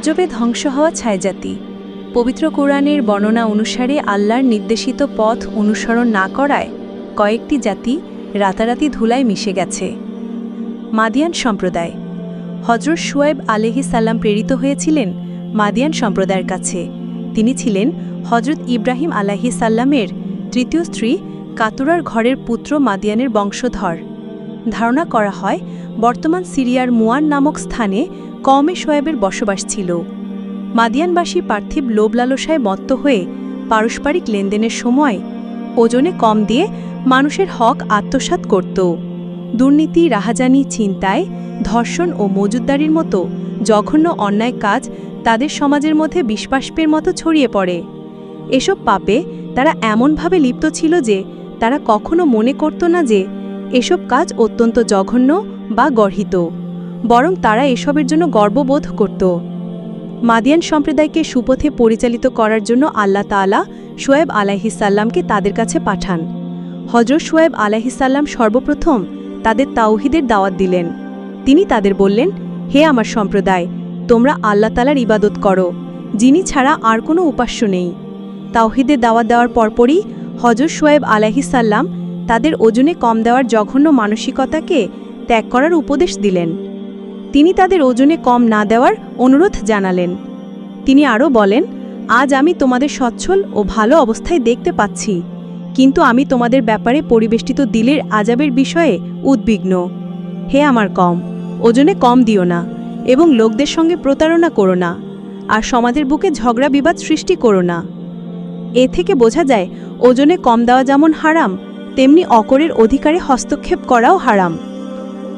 গজবে ধ্বংস হওয়া ছায়াজাতি। পবিত্র কোরআনের বর্ণনা অনুসারে আল্লাহর নির্দেশিত পথ অনুসরণ না করায় কয়েকটি জাতি রাতারাতি ধুলায় মিশে গেছে। মাদিয়ান সম্প্রদায়। হজরত শুয়েব আলহি সাল্লাম প্রেরিত হয়েছিলেন মাদিয়ান সম্প্রদায়ের কাছে। তিনি ছিলেন হজরত ইব্রাহিম আলাহি সাল্লামের তৃতীয় স্ত্রী কাতুরার ঘরের পুত্র মাদিয়ানের বংশধর। ধারণা করা হয়, বর্তমান সিরিয়ার মুয়ান নামক স্থানে কমে শোয়েবের বসবাস ছিল। মাদিয়ানবাসী পার্থিব লোভ লালসায় মত্ত হয়ে পারস্পরিক লেনদেনের সময় ওজনে কম দিয়ে মানুষের হক আত্মসাৎ করত। দুর্নীতি, রাহাজানি চিন্তায় ধর্ষণ ও মজুদ্দারির মতো জঘন্য অন্যায় কাজ তাদের সমাজের মধ্যে বিশ্বাসপের মতো ছড়িয়ে পড়ে। এসব পাপে তারা এমনভাবে লিপ্ত ছিল যে তারা কখনো মনে করত না যে এসব কাজ অত্যন্ত জঘন্য বা গর্হিত, বরং তারা এসবের জন্য গর্ববোধ করত। মাদিয়ান সম্প্রদায়কে সুপথে পরিচালিত করার জন্য আল্লাহ তাআলা শোয়েব আলাহিসাল্লামকে তাদের কাছে পাঠান। হজরত শোয়েব আলাহিসাল্লাম সর্বপ্রথম তাদের তাওহিদের দাওয়াত দিলেন। তিনি তাদের বললেন, হে আমার সম্প্রদায়, তোমরা আল্লাহ তালার ইবাদত করো, যিনি ছাড়া আর কোনো উপাস্য নেই। তাওহিদের দাওয়াত দেওয়ার পরপরই হজর শোয়েব আলাহিসাল্লাম তাদের ওজনে কম দেওয়ার জঘন্য মানসিকতাকে ত্যাগ করার উপদেশ দিলেন। তিনি তাদের ওজনে কম না দেওয়ার অনুরোধ জানালেন। তিনি আরও বলেন, আজ আমি তোমাদের সচ্ছল ও ভালো অবস্থায় দেখতে পাচ্ছি, কিন্তু আমি তোমাদের ব্যাপারে পরিবেষ্টিত দিলের আজাবের বিষয়ে উদ্বিগ্ন। হে আমার কম, ওজনে কম দিও না এবং লোকদের সঙ্গে প্রতারণা করো না, আর সমাজের বুকে ঝগড়া বিবাদ সৃষ্টি করো না। এ থেকে বোঝা যায়, ওজনে কম দেওয়া যেমন হারাম তেমনি অকরের অধিকারে হস্তক্ষেপ করাও হারাম।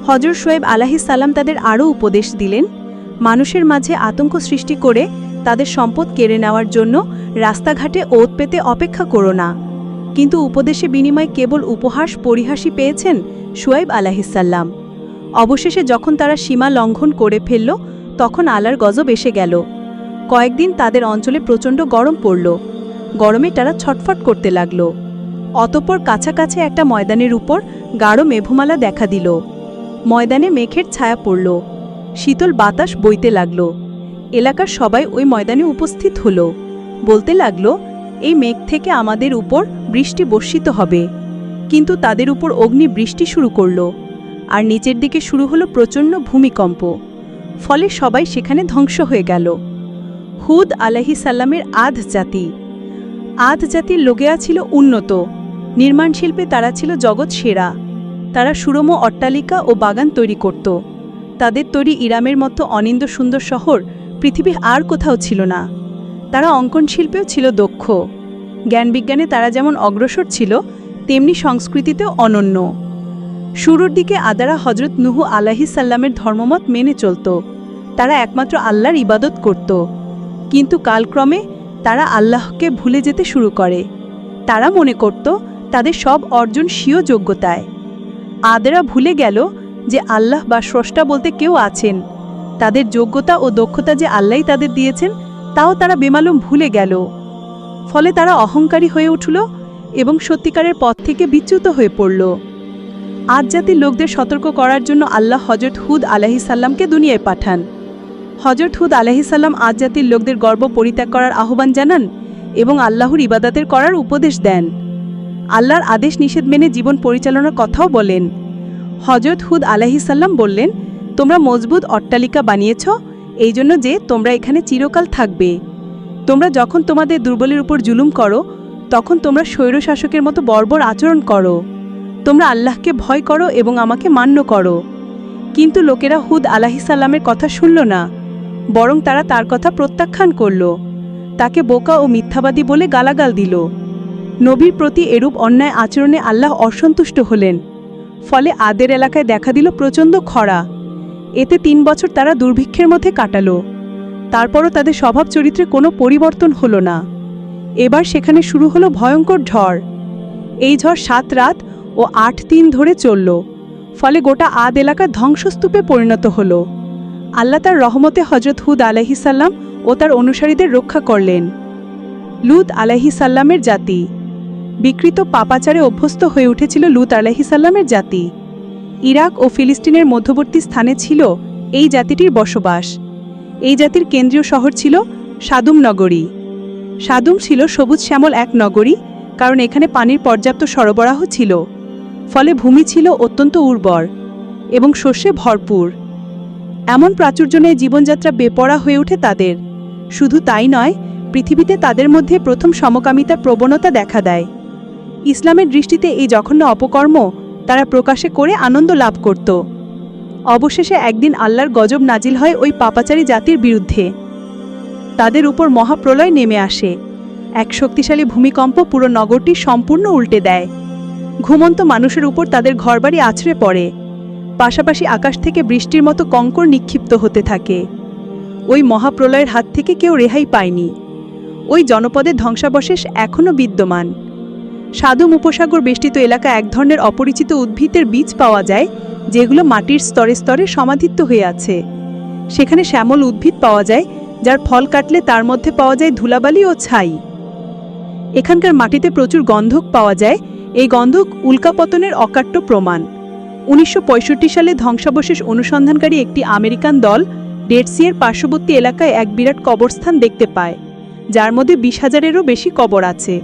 হজর শোয়েব সালাম তাদের আরও উপদেশ দিলেন, মানুষের মাঝে আতঙ্ক সৃষ্টি করে তাদের সম্পদ কেড়ে নেওয়ার জন্য রাস্তাঘাটে ওত পেতে অপেক্ষা করো না। কিন্তু উপদেশে বিনিময় কেবল উপহাস পরিহাসই পেয়েছেন শুয়াইব আলাহিসাল্লাম অবশেষে যখন তারা সীমা লঙ্ঘন করে ফেলল, তখন আলার গজব এসে গেল। কয়েকদিন তাদের অঞ্চলে প্রচণ্ড গরম পড়ল। গরমে তারা ছটফট করতে লাগল। অতপর কাছাকাছি একটা ময়দানের উপর গাঢ় মেঘমালা দেখা দিল। ময়দানে মেঘের ছায়া পড়ল। শীতল বাতাস বইতে লাগল। এলাকার সবাই ওই ময়দানে উপস্থিত হল। বলতে লাগল, এই মেঘ থেকে আমাদের উপর বৃষ্টি বর্ষিত হবে। কিন্তু তাদের উপর অগ্নি বৃষ্টি শুরু করল। আর নিচের দিকে শুরু হলো প্রচণ্ড ভূমিকম্প। ফলে সবাই সেখানে ধ্বংস হয়ে গেল। হুদ আলাহি সাল্লামের আধ জাতি। আধ জাতির লোকেরা ছিল উন্নত। নির্মাণ শিল্পে তারা ছিল জগৎ সেরা। তারা সুরম অট্টালিকা ও বাগান তৈরি করত। তাদের তৈরি ইরামের মতো অনিন্দ সুন্দর শহর পৃথিবী আর কোথাও ছিল না। তারা অঙ্কন শিল্পেও ছিল দক্ষ। জ্ঞানবিজ্ঞানে তারা যেমন অগ্রসর ছিল, তেমনি সংস্কৃতিতেও অনন্য। শুরুর দিকে আদারা হজরত নুহু আলাহি সাল্লামের ধর্মমত মেনে চলত। তারা একমাত্র আল্লাহর ইবাদত করত। কিন্তু কালক্রমে তারা আল্লাহকে ভুলে যেতে শুরু করে। তারা মনে করত তাদের সব অর্জন স্বীয় যোগ্যতায়। আদেরা ভুলে গেল যে আল্লাহ বা স্রষ্টা বলতে কেউ আছেন। তাদের যোগ্যতা ও দক্ষতা যে আল্লাহই তাদের দিয়েছেন, তাও তারা বেমালুম ভুলে গেল। ফলে তারা অহংকারী হয়ে উঠল এবং সত্যিকারের পথ থেকে বিচ্যুত হয়ে পড়ল। আজ জাতির লোকদের সতর্ক করার জন্য আল্লাহ হজরত হুদ আলাহি সাল্লামকে দুনিয়ায় পাঠান। হজরত হুদ আলাহি সাল্লাম আজ জাতির লোকদের গর্ব পরিত্যাগ করার আহ্বান জানান এবং আল্লাহর ইবাদাতের করার উপদেশ দেন। আল্লাহর আদেশ নিষেধ মেনে জীবন পরিচালনার কথাও বলেন। হজরত হুদ আলাহিসাল্লাম বললেন, তোমরা মজবুত অট্টালিকা বানিয়েছ, এই জন্য যে তোমরা এখানে চিরকাল থাকবে। তোমরা যখন তোমাদের দুর্বলের উপর জুলুম করো, তখন তোমরা স্বৈরশাসকের মতো বর্বর আচরণ করো। তোমরা আল্লাহকে ভয় করো এবং আমাকে মান্য করো। কিন্তু লোকেরা হুদ আলাহিসাল্লামের কথা শুনল না, বরং তারা তার কথা প্রত্যাখ্যান করল। তাকে বোকা ও মিথ্যাবাদী বলে গালাগাল দিল। নবীর প্রতি এরূপ অন্যায় আচরণে আল্লাহ অসন্তুষ্ট হলেন। ফলে আদের এলাকায় দেখা দিল প্রচণ্ড খরা। এতে তিন বছর তারা দুর্ভিক্ষের মধ্যে কাটালো। তারপরও তাদের স্বভাব চরিত্রে কোনো পরিবর্তন হলো না। এবার সেখানে শুরু হলো ভয়ঙ্কর ঝড়। এই ঝড় সাত রাত ও আট দিন ধরে চলল। ফলে গোটা আদ এলাকা ধ্বংসস্তূপে পরিণত হল। আল্লাহ তার রহমতে হজরত হুদ আলাহিসাল্লাম ও তার অনুসারীদের রক্ষা করলেন। লুত আলাহিসাল্লামের জাতি বিকৃত পাপাচারে অভ্যস্ত হয়ে উঠেছিল লুত আলাহিসাল্লামের জাতি। ইরাক ও ফিলিস্তিনের মধ্যবর্তী স্থানে ছিল এই জাতিটির বসবাস। এই জাতির কেন্দ্রীয় শহর ছিল সাদুম নগরী। সাদুম ছিল সবুজ শ্যামল এক নগরী, কারণ এখানে পানির পর্যাপ্ত সরবরাহ ছিল। ফলে ভূমি ছিল অত্যন্ত উর্বর এবং শস্যে ভরপুর। এমন প্রাচুর্য প্রাচুর্যনে জীবনযাত্রা বেপরা হয়ে ওঠে তাদের। শুধু তাই নয়, পৃথিবীতে তাদের মধ্যে প্রথম সমকামিতার প্রবণতা দেখা দেয়। ইসলামের দৃষ্টিতে এই জঘন্য অপকর্ম তারা প্রকাশে করে আনন্দ লাভ করত। অবশেষে একদিন আল্লাহর গজব নাজিল হয় ওই পাপাচারী জাতির বিরুদ্ধে। তাদের উপর মহাপ্রলয় নেমে আসে। এক শক্তিশালী ভূমিকম্প পুরো নগরটি সম্পূর্ণ উল্টে দেয়। ঘুমন্ত মানুষের উপর তাদের ঘরবাড়ি আছড়ে পড়ে। পাশাপাশি আকাশ থেকে বৃষ্টির মতো কঙ্কর নিক্ষিপ্ত হতে থাকে। ওই মহাপ্রলয়ের হাত থেকে কেউ রেহাই পায়নি। ওই জনপদের ধ্বংসাবশেষ এখনও বিদ্যমান। সাধুম উপসাগর বেষ্টিত এলাকা এক ধরনের অপরিচিত উদ্ভিদের বীজ পাওয়া যায়, যেগুলো মাটির স্তরে স্তরে সমাধিত্ব হয়ে আছে। সেখানে শ্যামল উদ্ভিদ পাওয়া যায়, যার ফল কাটলে তার মধ্যে পাওয়া যায় ধুলাবালি ও ছাই। এখানকার মাটিতে প্রচুর গন্ধক পাওয়া যায়, এই গন্ধক উল্কাপতনের অকাট্য প্রমাণ। উনিশশো পঁয়ষট্টি সালে ধ্বংসাবশেষ অনুসন্ধানকারী একটি আমেরিকান দল ডেডসিয়ের পার্শ্ববর্তী এলাকায় এক বিরাট কবরস্থান দেখতে পায়, যার মধ্যে বিশ হাজারেরও বেশি কবর আছে।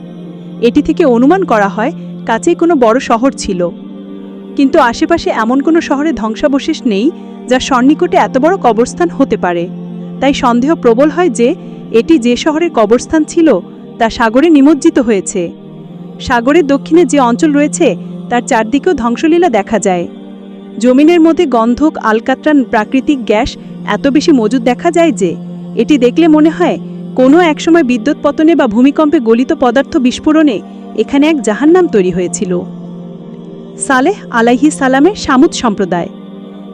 এটি থেকে অনুমান করা হয় কাছেই কোনো বড় শহর ছিল। কিন্তু আশেপাশে এমন কোনো শহরে ধ্বংসাবশেষ নেই যা সন্নিকটে এত বড় কবরস্থান হতে পারে। তাই সন্দেহ প্রবল হয় যে এটি যে শহরের কবরস্থান ছিল তা সাগরে নিমজ্জিত হয়েছে। সাগরের দক্ষিণে যে অঞ্চল রয়েছে তার চারদিকেও ধ্বংসলীলা দেখা যায়। জমিনের মধ্যে গন্ধক, আলকাত্রান প্রাকৃতিক গ্যাস এত বেশি মজুদ দেখা যায় যে এটি দেখলে মনে হয় কোনো একসময় বিদ্যুৎ পতনে বা ভূমিকম্পে গলিত পদার্থ বিস্ফোরণে এখানে এক জাহান্নাম তৈরি হয়েছিল। সালেহ আলাইহি সালামের সামুদ সম্প্রদায়।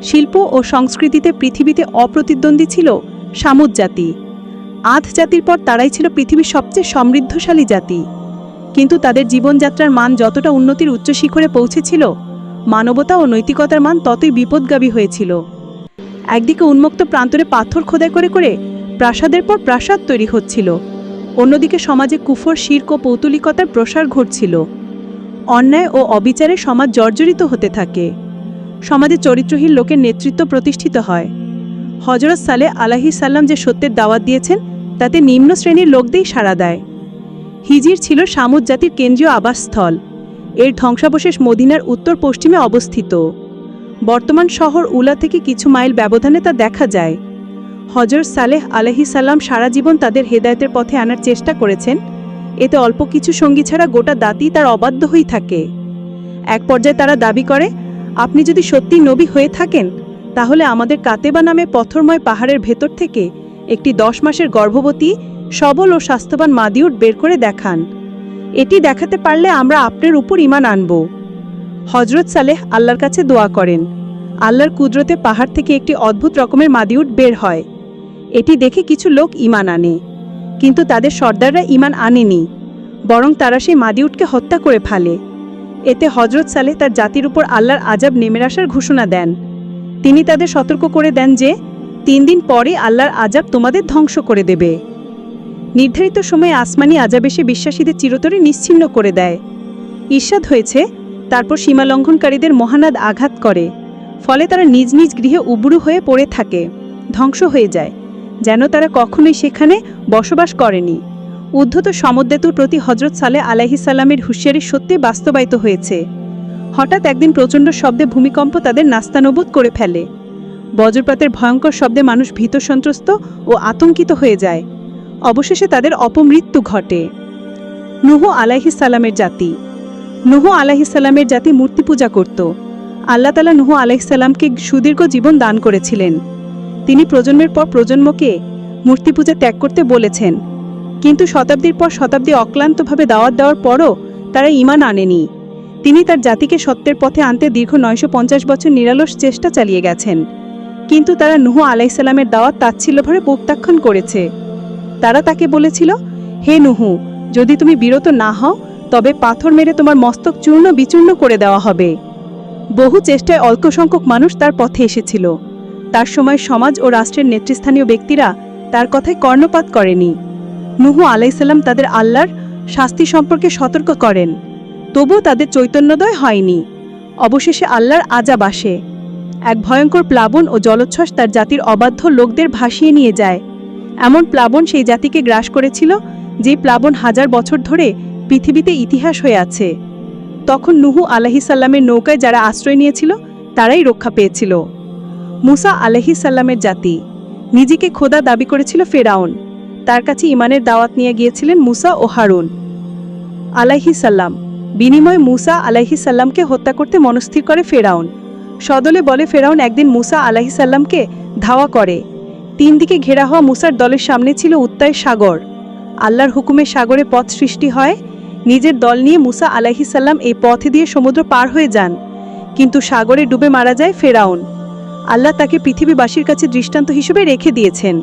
শিল্প ও সংস্কৃতিতে পৃথিবীতে অপ্রতিদ্বন্দ্বী ছিল সামুদ জাতি। আধ জাতির পর তারাই ছিল পৃথিবীর সবচেয়ে সমৃদ্ধশালী জাতি। কিন্তু তাদের জীবনযাত্রার মান যতটা উন্নতির উচ্চ শিখরে পৌঁছেছিল, মানবতা ও নৈতিকতার মান ততই বিপদগামী হয়েছিল। একদিকে উন্মুক্ত প্রান্তরে পাথর খোদাই করে করে প্রাসাদের পর প্রাসাদ তৈরি হচ্ছিল। অন্যদিকে সমাজে কুফর, শির্ক ও পৌতুলিকতার প্রসার ঘটছিল। অন্যায় ও অবিচারে সমাজ জর্জরিত হতে থাকে। সমাজে চরিত্রহীন লোকের নেতৃত্ব প্রতিষ্ঠিত হয়। হজরত সালে আলাহি সাল্লাম যে সত্যের দাওয়াত দিয়েছেন, তাতে নিম্ন শ্রেণির লোকদেরই সাড়া দেয়। হিজির ছিল সামুদ জাতির কেন্দ্রীয় আবাসস্থল। এর ধ্বংসাবশেষ মদিনার উত্তর পশ্চিমে অবস্থিত। বর্তমান শহর উলা থেকে কিছু মাইল ব্যবধানে তা দেখা যায়। হজরত সালেহ আলহি সাল্লাম সারা জীবন তাদের হেদায়তের পথে আনার চেষ্টা করেছেন। এতে অল্প কিছু সঙ্গী ছাড়া গোটা দাতি তার অবাধ্য হয়েই থাকে। এক পর্যায়ে তারা দাবি করে, আপনি যদি সত্যি নবী হয়ে থাকেন, তাহলে আমাদের কাতেবা নামে পথরময় পাহাড়ের ভেতর থেকে একটি দশ মাসের গর্ভবতী, সবল ও স্বাস্থ্যবান মাদিউট বের করে দেখান। এটি দেখাতে পারলে আমরা আপনার উপর ইমান আনব। হজরত সালেহ আল্লাহর কাছে দোয়া করেন। আল্লাহর কুদরতে পাহাড় থেকে একটি অদ্ভুত রকমের মাদিউট বের হয়। এটি দেখে কিছু লোক ইমান আনে। কিন্তু তাদের সর্দাররা ইমান আনেনি, বরং তারা সেই মাদিউটকে হত্যা করে ফেলে। এতে হজরত সালে তার জাতির উপর আল্লাহর আজাব নেমে আসার ঘোষণা দেন। তিনি তাদের সতর্ক করে দেন যে, তিন দিন পরে আল্লাহর আজাব তোমাদের ধ্বংস করে দেবে। নির্ধারিত সময়ে আসমানি আজাব এসে বিশ্বাসীদের চিরতরে নিশ্চিন্ন করে দেয়। ঈর্ষাদ হয়েছে, তারপর সীমা লঙ্ঘনকারীদের মহানাদ আঘাত করে, ফলে তারা নিজ নিজ গৃহে উবুড়ু হয়ে পড়ে থাকে, ধ্বংস হয়ে যায়। যেন তারা কখনোই সেখানে বসবাস করেনি। উদ্ধত সমদ্বেতুর প্রতি হজরত সালে আলাইহিসাল্লামের হুঁশিয়ারি সত্যি বাস্তবায়িত হয়েছে। হঠাৎ একদিন প্রচণ্ড শব্দে ভূমিকম্প তাদের নাস্তানবোধ করে ফেলে। বজ্রপাতের ভয়ঙ্কর শব্দে মানুষ ভীত সন্ত্রস্ত ও আতঙ্কিত হয়ে যায়। অবশেষে তাদের অপমৃত্যু ঘটে। নুহ আলাহি আলাইহিসাল্লামের জাতি। নুহ আলাইহিসাল্লামের জাতি মূর্তি পূজা করত। আল্লাহ তালা নুহ আলাইহিসাল্লামকে সুদীর্ঘ জীবন দান করেছিলেন। তিনি প্রজন্মের পর প্রজন্মকে মূর্তি পূজা ত্যাগ করতে বলেছেন। কিন্তু শতাব্দীর পর শতাব্দী অক্লান্তভাবে দাওয়াত দেওয়ার পরও তারা ইমান আনেনি। তিনি তার জাতিকে সত্যের পথে আনতে দীর্ঘ নয়শো পঞ্চাশ বছর নিরালস চেষ্টা চালিয়ে গেছেন। কিন্তু তারা নুহ আলাইসাল্লামের দাওয়াত তাচ্ছিল্যভাবে প্রত্যাখ্যান করেছে। তারা তাকে বলেছিল, হে নুহু, যদি তুমি বিরত না হও, তবে পাথর মেরে তোমার মস্তক চূর্ণ বিচূর্ণ করে দেওয়া হবে। বহু চেষ্টায় অল্প সংখ্যক মানুষ তার পথে এসেছিল। তার সময় সমাজ ও রাষ্ট্রের নেতৃস্থানীয় ব্যক্তিরা তার কথায় কর্ণপাত করেনি। নুহু আলাইসাল্লাম তাদের আল্লাহর শাস্তি সম্পর্কে সতর্ক করেন। তবুও তাদের চৈতন্যদয় হয়নি। অবশেষে আল্লাহর আজাব আসে। এক ভয়ঙ্কর প্লাবন ও জলোচ্ছ্বাস তার জাতির অবাধ্য লোকদের ভাসিয়ে নিয়ে যায়। এমন প্লাবন সেই জাতিকে গ্রাস করেছিল, যে প্লাবন হাজার বছর ধরে পৃথিবীতে ইতিহাস হয়ে আছে। তখন নুহু আলাহিসাল্লামের নৌকায় যারা আশ্রয় নিয়েছিল, তারাই রক্ষা পেয়েছিল। মুসা আলাহিসাল্লামের জাতি। নিজেকে খোদা দাবি করেছিল ফেরাউন। তার কাছে ইমানের দাওয়াত নিয়ে গিয়েছিলেন মুসা ও হারুন। আলাইহিসাল্লাম বিনিময়ে মুসা আলাইহিসাল্লামকে হত্যা করতে মনস্থির করে ফেরাউন। সদলে বলে ফেরাউন একদিন মুসা আলাইহিসাল্লামকে ধাওয়া করে। তিন দিকে ঘেরা হওয়া মুসার দলের সামনে ছিল উত্তায় সাগর। আল্লাহর হুকুমে সাগরে পথ সৃষ্টি হয়। নিজের দল নিয়ে মুসা আলাইহিসাল্লাম এই পথে দিয়ে সমুদ্র পার হয়ে যান। কিন্তু সাগরে ডুবে মারা যায় ফেরাউন। আল্লাহ তাকে পৃথিবীবাসীর কাছে দৃষ্টান্ত হিসেবে রেখে দিয়েছেন।